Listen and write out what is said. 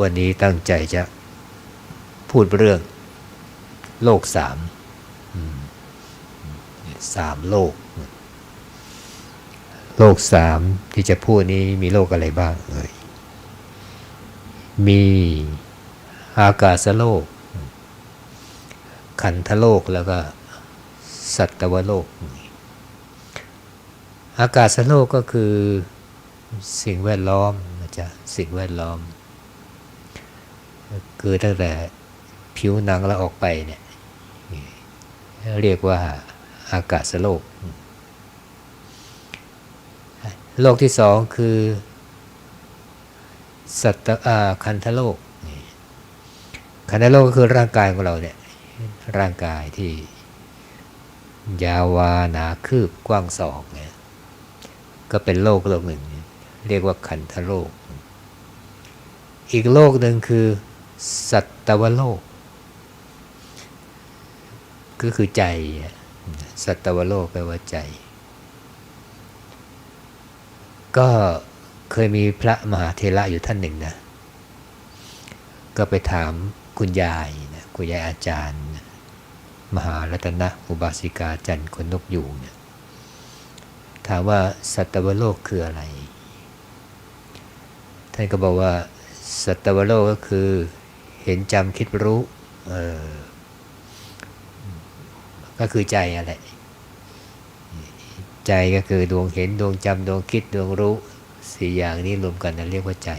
วันนี้ตั้งใจจะพูดเรื่อง โลกสามสามโลก โลกสามที่จะพูดนี้มีโลกอะไรบ้างเอ่ยมีอากาศโลก ขันธโลกแล้วก็สัตวโลก อากาศโลกก็คือสิ่งแวดล้อมนะจ๊ะสิ่งแวดล้อม คือตั้งแต่ผิวหนังเราออกไปเนี่ยเรียกว่าอากาศโลก โลกที่สองคือ สัตอาคันธโลก คันธโลกก็คือร่างกายของเราเนี่ย ร่างกายที่ยาววาหนาคืบกว้างศอกเนี่ยก็เป็นโลกโลกหนึ่ง เรียกว่าคันธโลก อีกโลกหนึ่งคือ สัตวโลก ก็คือใจ สัตวโลกแปลว่าใจ ก็เคยมีพระมหาเทระอยู่ท่านหนึ่งนะ ก็ไปถามคุณยายนะคุณยายอาจารย์ มหารัตนะอุบาสิกาจันทร์คนนกยูงเนี่ยถามว่าสัตวโลกคืออะไร ท่านก็บอกว่า สัตวโลกก็คือ เห็นจำคิดรู้เออก็คือใจอะไรใจก็คือดวงเห็นดวงจำดวงคิดดวงรู้สี่อย่างนี้รวมกันนะเรียกว่าใจ